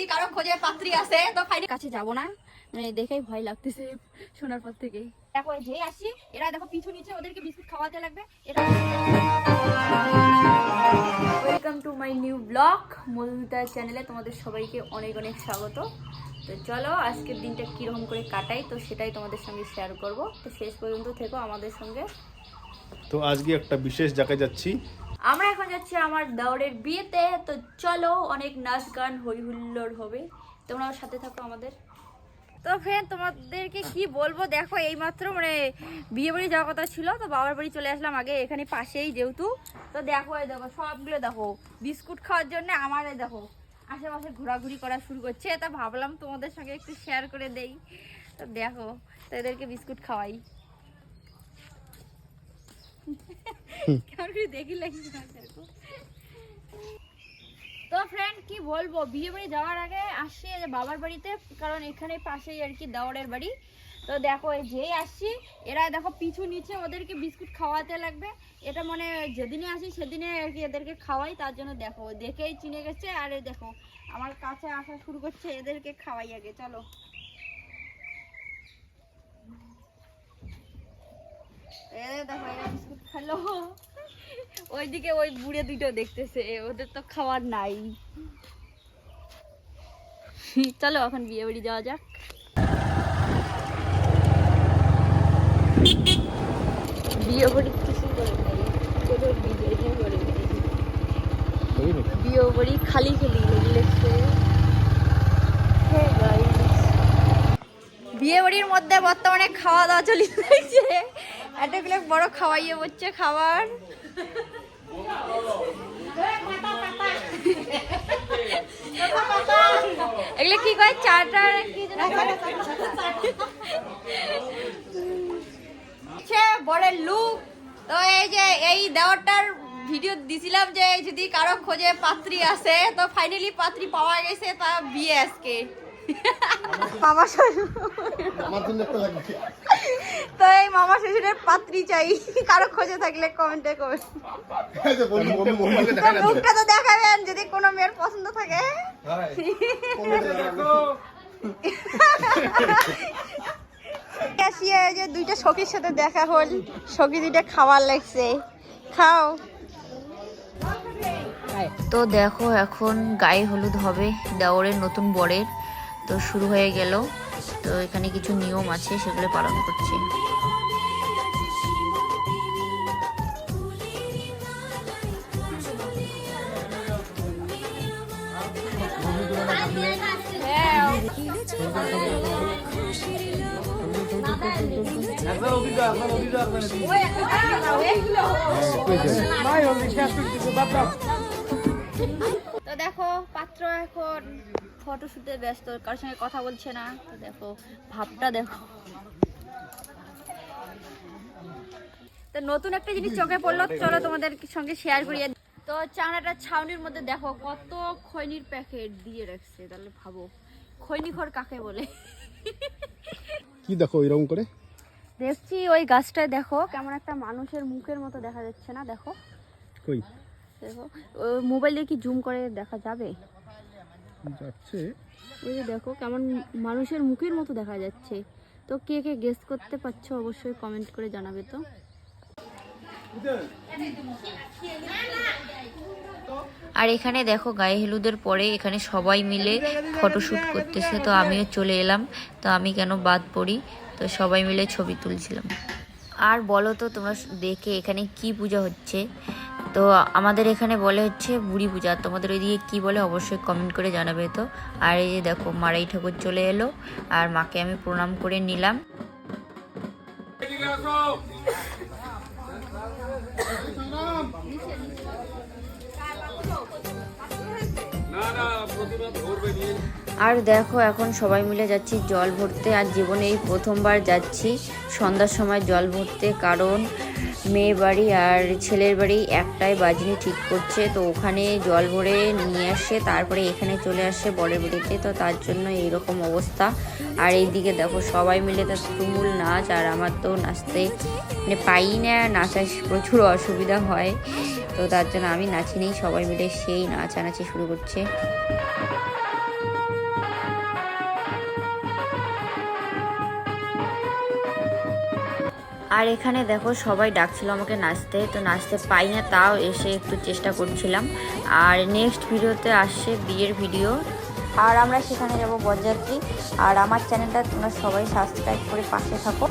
যদি কারও খোঁজে পাত্রী আছে তো ফাইনাল কাছে যাব না। মানে দেখেই ভয় লাগতেছে শোনার পর থেকেই। দেখো যে আসি এরা দেখো পিছু নিচে ওদেরকে বিস্কুট খাওয়াতে লাগবে। এটা welcome to my new blog Madhumita চ্যানেলে তোমাদের সবাইকে অনেক অনেক স্বাগত। তো চলো আজকের দিনটা কীরকম করে কাটাই তো সেটাই তোমাদের সঙ্গে শেয়ার করব। তো শেষ পর্যন্ত থেকো আমাদের সঙ্গে। তো আজকে একটা বিশেষ জায়গায় যাচ্ছি। আমরা এখন যাচ্ছি আমার দাওরের বিয়েতে, তো চলো অনেক নাচ গান হই হুল্লোড় হবে। তোমরাও সাথে থাকো আমাদের। তো ফ্রেন্ড তোমাদেরকে কি বলব? দেখো, এইমাত্র মানে বিয়ে বাড়ি যাওয়ার কথা ছিল, তো বাবার বাড়ি চলে আসলাম আগে এখানে পাশেই যেহেতু। তো দেখো, এই দেখো, সবগুলো দেখো, বিস্কুট খাওয়ার জন্য আমার এই দেখো, আশেপাশে ঘোরাঘুরি করা শুরু করছে। তা ভাবলাম তোমাদের সঙ্গে একটু শেয়ার করে দেই। তো দেখো, তো এদেরকে বিস্কুট খাওয়াই কেমন করে দেখি লাগছে না এরকম। তো ফ্রেন্ড কি বলব? বিয়ে বাড়ি যাওয়ার আগে আসছি বাবার বাড়িতে, কারণ এখানে পাশেই আর কি দেওয়ারের বাড়ি। তো দেখো যেই আসছি, এরা দেখো পিছু নিচে ওদেরকে বিস্কুট খাওয়াতে লাগবে। এটা মানে যেদিনে আসি, সেদিনে আর কি এদেরকে খাওয়াই, তার জন্য দেখো, দেখেই চিনে গেছে। আর দেখো, আমার কাছে আসা শুরু করছে, এদেরকে খাওয়াই আগে, চলো। এই দেখো এরা বিস্কুট খেলো। ওইদিকে ওই বুড়ে দুটো দেখতেছে ওদের তো খাওয়ার নাই। চলো এখন বিয়ে বাড়ি যাওয়া যাক। বিয়ে বাড়ি কিছু করে বিয়ে করে বিয়ে বাড়ি খালি খালি লেগেছে বিয়ে বাড়ির মধ্যে বর্তমানে খাওয়া দাওয়া চলে যাচ্ছে একটা গুলো বড় খাওয়াইয়ে হচ্ছে খাবার। এগুলো কি কয়? চাটা কি যেন কয়? হচ্ছে বড়ের লুক। তো এই যে এই দেওয়ারটার ভিডিও দিছিলাম যে যদি কারও খোঁজে পাত্রী আছে, তো ফাইনালি পাত্রী পাওয়া গেছে তা বিয়ে আজকে। মামা শ্বশুর আমার জন্য একটা লাগবে। তো এই মামা শ্বশুরের পাত্রী চাই। কারও খোঁজে থাকলে কমেন্টে করবেন মুখটা তো দেখাবেন যদি কোনো মেয়ের পছন্দ থাকে। আসিয়ে যে দুইটা সখীর সাথে দেখা হল। সখী দুইটা খাওয়ার লাগছে। খাও। তো দেখো এখন গায়ে হলুদ হবে। দেওরের নতুন বরের। তো শুরু হয়ে গেল। তো এখানে কিছু নিয়ম আছে, সেগুলো পালন করছে। তো দেখো, পাত্র এখন ফটোশুটে ব্যস্ত কারোর সঙ্গে কথা বলছে না। দেখো ভাবটা দেখো। তো নতুন একটা জিনিস চোখে পড়ল চলো তোমাদের সঙ্গে শেয়ার করি। তো চানাটা ছাউনির মধ্যে দেখো কত খৈনির প্যাকেট দিয়ে রাখছে তাহলে ভাবো। খৈনি খড় কাকে বলে? কি দেখো এরকম করে? দেখছি ওই গাছটায় দেখো কেমন একটা মানুষের মুখের মতো দেখা যাচ্ছে না দেখো। কই? দেখো মোবাইলে কি জুম করে দেখা যাবে? যাচ্ছে। ওই যে দেখো কেমন মানুষের মুখের মতো দেখা যাচ্ছে। তো কে কে গেস করতে পারছ অবশ্যই কমেন্ট করে জানাবে তো। আর এখানে দেখো গায়ে হলুদের পরে এখানে সবাই মিলে ফটোশ্যুট করতেছে। তো আমিও চলে এলাম। তো আমি কেন বাদ পড়ি? তো সবাই মিলে ছবি তুলছিলাম। আর বলো তো তোমরা দেখে এখানে কি পূজা হচ্ছে। তো আমাদের এখানে বলে হচ্ছে বুড়ি পূজা। তোমাদের ওইদিকে কী বলে অবশ্যই কমেন্ট করে জানাবে তো। আর এই যে দেখো মারাই ঠাকুর চলে এলো। আর মাকে আমি প্রণাম করে নিলাম। আর দেখো, এখন সবাই মিলে যাচ্ছি জল ভরতে। আর জীবনে এই প্রথমবার যাচ্ছি সন্ধ্যার সময় জল ভরতে, কারণ মেয়ে বাড়ি আর ছেলের বাড়ি একটাই বাজনি ঠিক করছে। তো ওখানে জল ভরে নিয়ে আসে, তারপরে এখানে চলে আসে বরের বাড়িতে। তো তার জন্য এইরকম অবস্থা। আর এইদিকে দেখো, সবাই মিলে তার তুমুল নাচ। আর আমার তো নাচতে মানে পাই না, নাচার প্রচুর অসুবিধা হয়। তো তার জন্য আমি নাচি নেই, সবাই মিলে সেই নাচানাচি শুরু করছে। আর এখানে দেখো সবাই ডাকছিল আমাকে নাচতে, তো নাচতে পাই না, তাও এসে একটু চেষ্টা করছিলাম। আর নেক্সট ভিডিওতে আসছে বিয়ের ভিডিও আর আমরা সেখানে যাব বরযাত্রী। আর আমার চ্যানেলটা তোমরা সবাই সাবস্ক্রাইব করে পাশে থাকো।